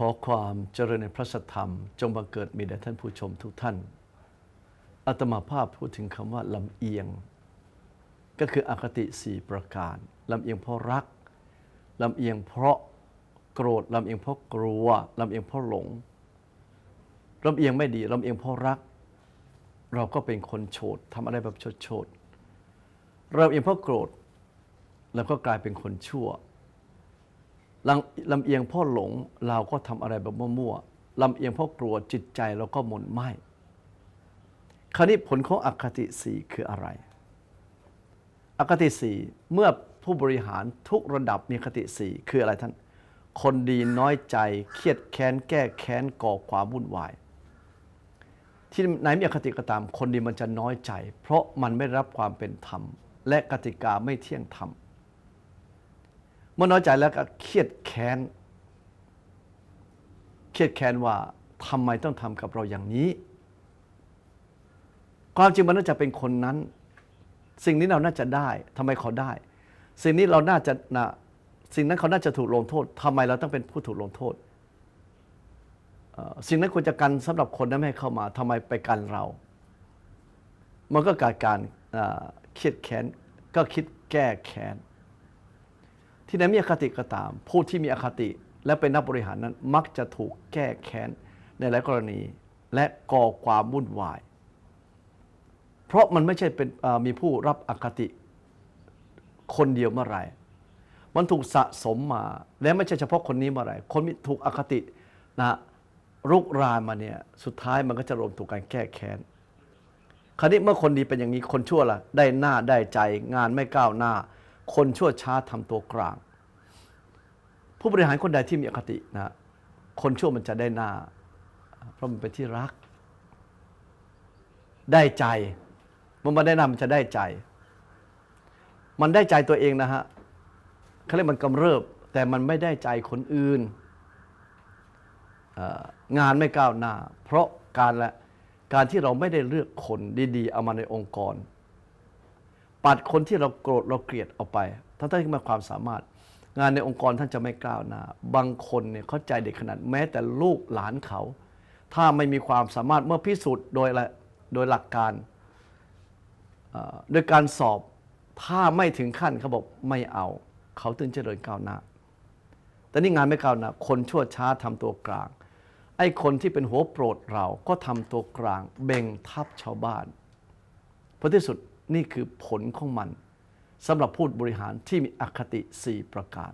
ขอความเจริญในพระสัทธรรม จงบังเกิดมีแด่ท่านผู้ชมทุกท่านอาตมาภาพพูดถึงคำว่าลำเอียง ก็คืออคติสี่ประการลำเอียงเพราะรักลำเอียงเพราะโกรธลำเอียงเพราะกลัวลำเอียงเพราะหลงลำเอียงไม่ดีลำเอียงเพราะรัก เราก็เป็นคนโฉดทำอะไรแบบโฉดๆลำเอียงเพราะโกรธเราก็กลายเป็นคนชั่ว ลำลำเอียงเพ่อหลงเราก็ทำอะไรแบบมั่วๆลำเอียงเพราะกลัวจิตใจเราก็หม่นไหมคราวนี้ผลของอคติสีคืออะไร อคติสีเมื่อผู้บริหารทุกระดับมีคติสีคืออะไรท่าน คนดีน้อยใจเครียดแค้นแก้แค้นก่อความวุ่นวาย ที่ไหนมีอคติก็ตาม คนดีมันจะน้อยใจ เพราะมันไม่รับความเป็นธรรม และกติกาไม่เที่ยงธรรมเมื่อน้อยใจแล้วก็เครียด ค้น เครียดแค้นว่าทำไมต้องทำกับเราอย่างนี้ ความจริงมันน่าจะเป็นคนนั้น สิ่งนี้เราน่าจะได้ทำไมเขาได้ สิ่งนี้เราน่าจะนะสิ่งนั้นเขาน่าจะถูกลงโทษทำไมเราต้องเป็นผู้ถูกลงโทษสิ่งนั้นควรจะกันสำหรับคนนั้นไม่ให้เข้ามาทำไมไปกันเรา มันก็เกิดการเครียดแค้น ก็คิดแก้แค้น ที่ไหนมีอคติก็ตาม ผู้ที่มีอคติ และเป็นนักบริหารนั้น มักจะถูกแก้แค้นในหลายกรณี และก่อความวุ่นวาย เพราะมันไม่ใช่เป็นมีผู้รับอคติคนเดียวเมื่อไหร่ มันถูกสะสมมา และไม่ใช่เฉพาะคนนี้เมื่อไหร่ คนมีถูกอคตินะรุกรานมาเนี่ยสุดท้ายมันก็จะรวมถูกการแก้แค้นคราวนี้เมื่อคนดีเป็นอย่างนี้คนชั่วล่ะ ได้หน้าได้ใจงานไม่ก้าวหน้า คนชั่วช้าทำตัวกลาง ผู้บริหารคนใดที่มีอคตินะคนชั่วมันจะได้หน้า เพราะมันเป็นที่รัก ได้ใจมื่อมันได้หน้ามันจะได้ใจ มันได้ใจตัวเองนะฮะเขาเรียกมันกำเริบ แต่มันไม่ได้ใจคนอื่น งานไม่ก้าวหน้า เพราะการละการที่เราไม่ได้เลือกคนดี ๆ เอามาในองค์กร ปัดคนที่เราโกรธเราเกลียดเอาไปทั้งๆที่มีความสามารถ งานในองค์กรท่านจะไม่กล้าวหน้าบางคนเนี่ยเข้าใจเด็กขนาดแม้แต่ลูกหลานเขา ถ้าไม่มีความสามารถเมื่อพิสูจน์โดยอะไรโดยหลักการโดยการสอบถ้าไม่ถึงขั้นเขาบอกไม่เอา เขาถึงจะเดินก้าวหน้า แต่นี่งานไม่ก้าวหน้าคนชั่วช้าทำตัวกลาง ไอ้คนที่เป็นหัวโปรดเราก็ทำตัวกลาง เบ่งทับชาวบ้านเพราะที่สุด นี่คือผลของมันสำหรับผู้บริหารที่มีอคติ 4 ประการ